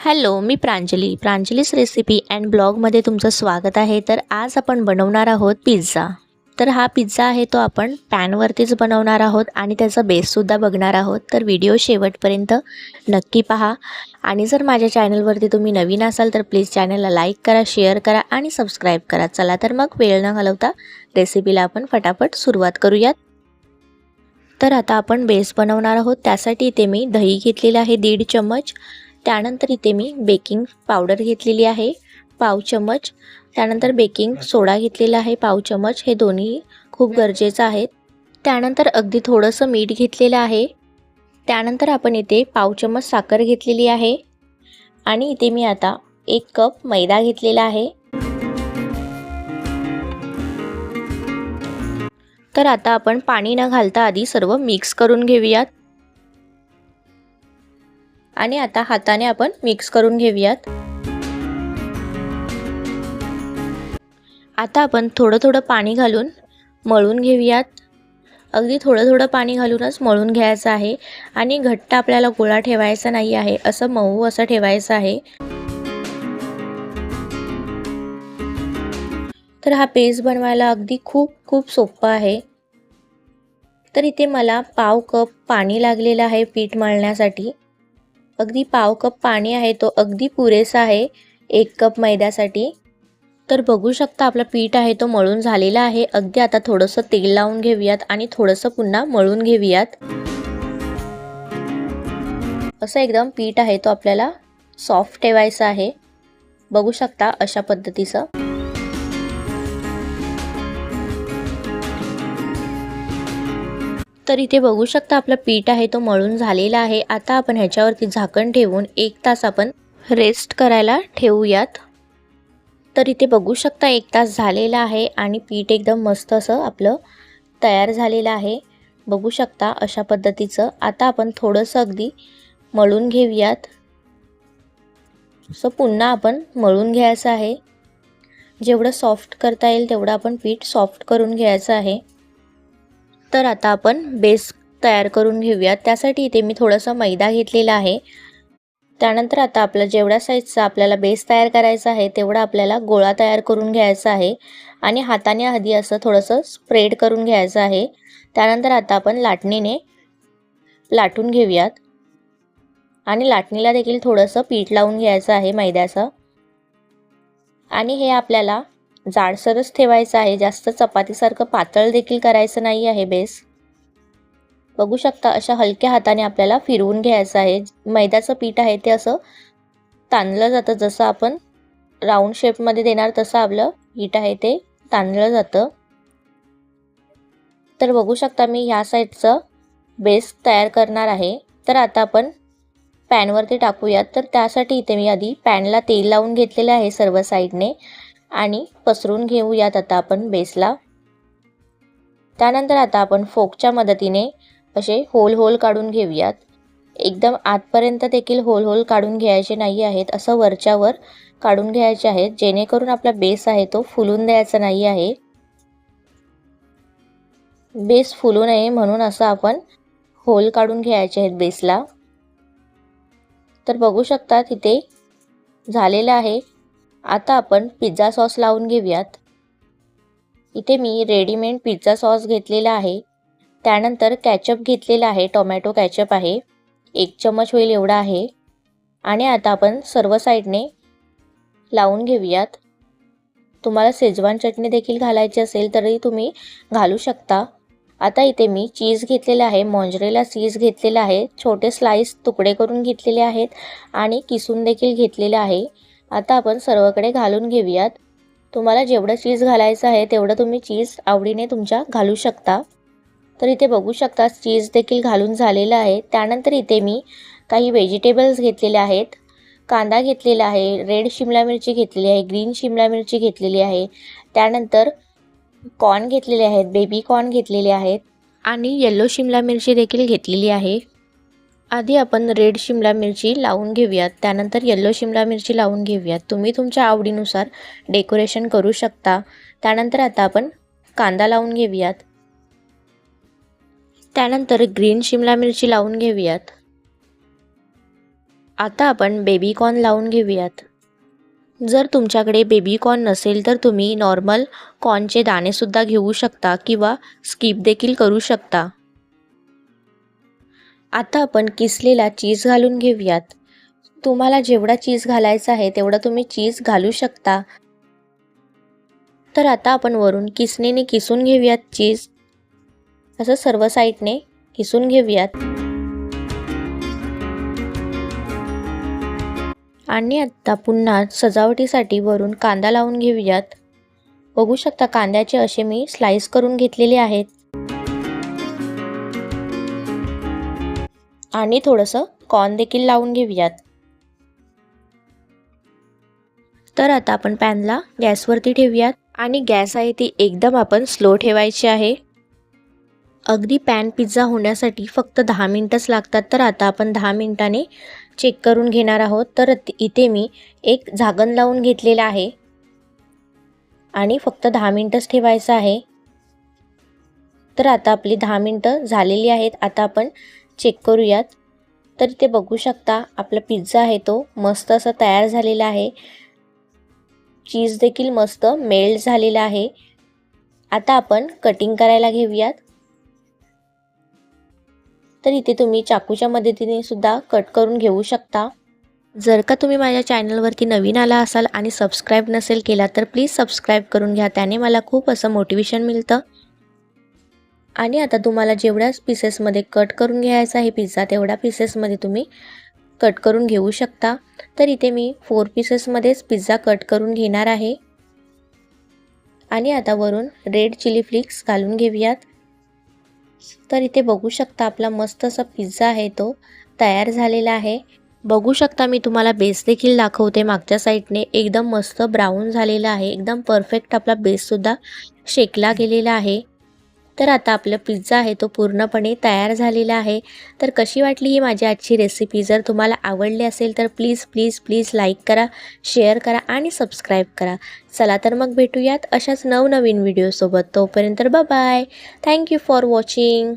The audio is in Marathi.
हॅलो मी प्रांजली. प्रांजलीस रेसिपी अँड ब्लॉगमध्ये तुमचं स्वागत आहे. तर आज आपण बनवणार आहोत पिझ्झा तर हा पिझ्झा आहे तो आपण पॅनवरतीच बनवणार आहोत आणि त्याचा बेससुद्धा बघणार आहोत. तर व्हिडिओ शेवटपर्यंत नक्की पहा. आणि जर माझ्या चॅनलवरती तुम्ही नवीन असाल तर प्लीज चॅनलला लाईक करा शेअर करा आणि सबस्क्राईब करा. चला तर मग वेळ न घालवता रेसिपीला आपण फटाफट सुरुवात करूयात. तर आता आपण बेस बनवणार आहोत. त्यासाठी इथे मी दही घेतलेलं आहे दीड चम्मच. त्यानंतर इथे मी बेकिंग पावडर घेतलेली आहे. पाव चमच. त्यानंतर बेकिंग सोडा घेतलेला आहे. पाव चमच. हे दोन्ही खूप गरजेचं आहे. त्यानंतर अगदी थोडंसं मीठ घेतलेलं आहे. त्यानंतर आपण इथे पाव चमच साखर घेतलेली आहे. आणि इथे मी आता एक कप मैदा घेतलेला आहे. तर आता आपण पाणी न घालता आधी सर्व मिक्स करून घेऊयात. आणि आता हाताने आपण मिक्स करून घेऊयात. आता आपण थोडं थोडं पाणी घालून मळून घेऊयात. अगदी थोडं थोडं पाणी घालूनच मळून घ्यायचं आहे आणि घट्ट आपल्याला गोळा ठेवायचा नाही आहे असं मऊ असं ठेवायचं आहे. तर हा पेस्ट बनवायला अगदी खूप खूप सोपं आहे. तर इथे मला पाव कप पाणी लागलेलं आहे पीठ मळण्यासाठी. अगदी पाव कप पाणी आहे तो अगदी पुरेसा आहे एक कप मैद्यासाठी. तर बघू शकता आपला पीठ आहे तो मळून झालेला आहे. अगदी आता थोडंसं तेल लावून घेऊयात आणि थोडंसं पुन्हा मळून घेऊयात. असं एकदम पीठ आहे तो आपल्याला सॉफ्ट ठेवायचा आहे. बघू शकता अशा पद्धतीचं. तर इथे बघू शकता आपलं पीठ आहे तो मळून झालेला आहे. आता आपण ह्याच्यावरती झाकण ठेवून एक तास आपण रेस्ट करायला ठेवूयात. तर इथे बघू शकता एक तास झालेला आहे आणि पीठ एकदम मस्त असं आपलं तयार झालेलं आहे. बघू शकता अशा पद्धतीचं. आता आपण थोडंसं अगदी मळून घेऊयात. सो पुन्हा आपण मळून घ्यायचं आहे. जेवढं सॉफ्ट करता येईल तेवढं आपण पीठ सॉफ्ट करून घ्यायचं आहे. तर आता आपण बेस तयार करून घेऊयात त्यासाठी इथे मी थोडंसं मैदा घेतलेला आहे. त्यानंतर आता आपला जेवढ्या साईजचा आपल्याला बेस तयार करायचा आहे तेवढा आपल्याला गोळा तयार करून घ्यायचा आहे. आणि हाताने आधी असं थोडंसं स्प्रेड करून घ्यायचं आहे. त्यानंतर आता आपण लाटणीने लाटून घेऊयात. आणि लाटणीला देखील थोडंसं पीठ लावून घ्यायचं आहे मैद्याचं. आणि हे आपल्याला जाडसरच ठेवायचं आहे. जास्त चपातीसारखं पातळ देखील करायचं नाही आहे बेस. बघू शकता अशा हलक्या हाताने आपल्याला फिरवून घ्यायचं आहे. मैद्याचं पीठ आहे ते असं ताणलं जातं. जसं आपण राऊंड शेपमध्ये देणार तसं आपलं पीठ आहे ते ताणलं जातं. तर बघू शकता मी ह्या साईडचं बेस तयार करणार आहे. तर आता आपण पॅनवरती टाकूयात. तर त्यासाठी इथे मी आधी पॅनला तेल लावून घेतलेलं आहे सर्व साईडने. आणि पसरून घेऊयात आता आपण बेसला. त्यानंतर आता आपण फोकच्या मदतीने असे होल होल काढून घेऊयात. एकदम आतपर्यंत देखील होल होल काढून घ्यायचे नाही आहेत असं वरच्यावर काढून घ्यायचे आहेत जेणेकरून आपला बेस आहे तो फुलून द्यायचा नाही आहे. बेस फुलू नये म्हणून असं आपण होल काढून घ्यायचे आहेत बेसला. तर बघू शकता तिथे झालेलं आहे. आता आपण पिझ्झा सॉस लावून घेऊयात. इथे मी रेडीमेड पिझ्झा सॉस घेतलेला आहे. त्यानंतर कॅचअप घेतलेला आहे टोमॅटो कॅचअप आहे. एक चमच होईल एवढा आहे. आणि आता आपण सर्व साईडने लावून घेऊयात. तुम्हाला शेजवान चटणी देखील घालायची असेल तरी तुम्ही घालू शकता. आता इथे मी चीज घेतलेलं आहे मॉन्जरेला चीज घेतलेला आहे. छोटे स्लाईस तुकडे करून घेतलेले आहेत. आणि किसून देखील घेतलेले आहे. आता आपण सर्वकडे घालून घेऊयात. तुम्हाला जेवढं चीज घालायचं आहे तेवढं तुम्ही चीज आवडीने तुमच्या घालू शकता. तर इथे बघू शकता चीज देखील घालून झालेलं आहे. त्यानंतर इथे मी काही व्हेजिटेबल्स घेतलेले आहेत. कांदा घेतलेला आहे रेड शिमला मिरची घेतलेली आहे ग्रीन शिमला मिरची घेतलेली आहे. त्यानंतर कॉर्न घेतलेले आहेत बेबी कॉर्न घेतलेले आहेत. आणि येल्लो शिमला मिरची देखील घेतलेली आहे. आधी आपण रेड शिमला मिरची लावून घेऊयात त्यानंतर येल्लो शिमला मिरची लावून घेऊयात. तुम्ही तुमच्या आवडीनुसार डेकोरेशन करू शकता. त्यानंतर आता आपण कांदा लावून घेऊयात. त्यानंतर ग्रीन शिमला मिरची लावून घेऊयात. आता आपण बेबी कॉर्न लावून घेऊयात. जर तुमच्याकडे बेबी कॉर्न नसेल तर तुम्ही नॉर्मल कॉर्नचे दाणेसुद्धा घेऊ शकता किंवा स्किप देखील करू शकता. आता आपण किसलेला चीज घालून घेऊयात. तुम्हाला जेवढा चीज घालायचा आहे तेवढा तुम्ही चीज घालू शकता. तर आता आपण वरून किसणीने किसून घेऊयात चीज. असं सर्व साईडने किसून घेऊयात. आणि आत्ता पुन्हा सजावटीसाठी वरून कांदा लावून घेऊयात. बघू शकता कांद्याचे असे मी स्लाइस करून घेतलेले आहेत. आणि थोडंसं कॉर्न देखील लावून घेऊयात. तर आता आपण पॅनला गॅसवरती ठेवूयात आणि गॅस आहे ती एकदम आपण स्लो ठेवायची आहे. अगदी पॅन पिझ्झा होण्यासाठी फक्त दहा मिनटंच लागतात. तर आता आपण दहा मिनटाने चेक करून घेणार आहोत. तर इथे मी एक झाकण लावून घेतलेलं आहे. आणि फक्त दहा मिनटंच ठेवायचं आहे. तर आता आपली दहा मिनटं झालेली आहेत. आता आपण चेक करूयात. तर इथे बघू शकता आपला पिझ्झा आहे तो मस्त असा तयार झालेला आहे. चीज देखील मस्त मेल्ट झालेला आहे. आता आपण कटिंग करायला घेऊयात. तर इथे तुम्ही चाकूच्या मदतीने सुद्धा कट करून घेऊ शकता. जर का तुम्ही माझ्या चॅनलवरती नवीन आला असाल आणि सबस्क्राईब नसेल केला तर प्लीज सबस्क्राईब करून घ्या. त्याने मला खूप असं मोटिवेशन मिळतं. आणि आता तुम्हाला जेवढ्याच पीसेसमध्ये कट करून घ्यायचा आहे पिझ्झा तेवढ्या पीसेसमध्ये तुम्ही कट करून घेऊ शकता. तर इथे मी फोर पीसेसमध्येच पिझ्झा कट करून घेणार आहे. आणि आता वरून रेड चिली फ्लिक्स घालून घेऊयात. तर इथे बघू शकता आपला मस्त असा पिझ्झा आहे तो तयार झालेला आहे. बघू शकता मी तुम्हाला बेस देखील दाखवते मागच्या साईडने एकदम मस्त ब्राऊन झालेला आहे. एकदम परफेक्ट आपला बेससुद्धा शेकला गेलेला आहे. तर आता आपला पिझ्झा आहे तो पूर्णपणे तयार झालेला आहे. तर कशी वाटली ही माझी आजची रेसिपी जर तुम्हाला आवडली असेल तर प्लीज प्लीज प्लीज लाईक करा शेअर करा आणि सबस्क्राईब करा. चला तर मग भेटूयात अशाच नवनवीन व्हिडिओसोबत तोपर्यंत बाय थँक्यू फॉर वॉचिंग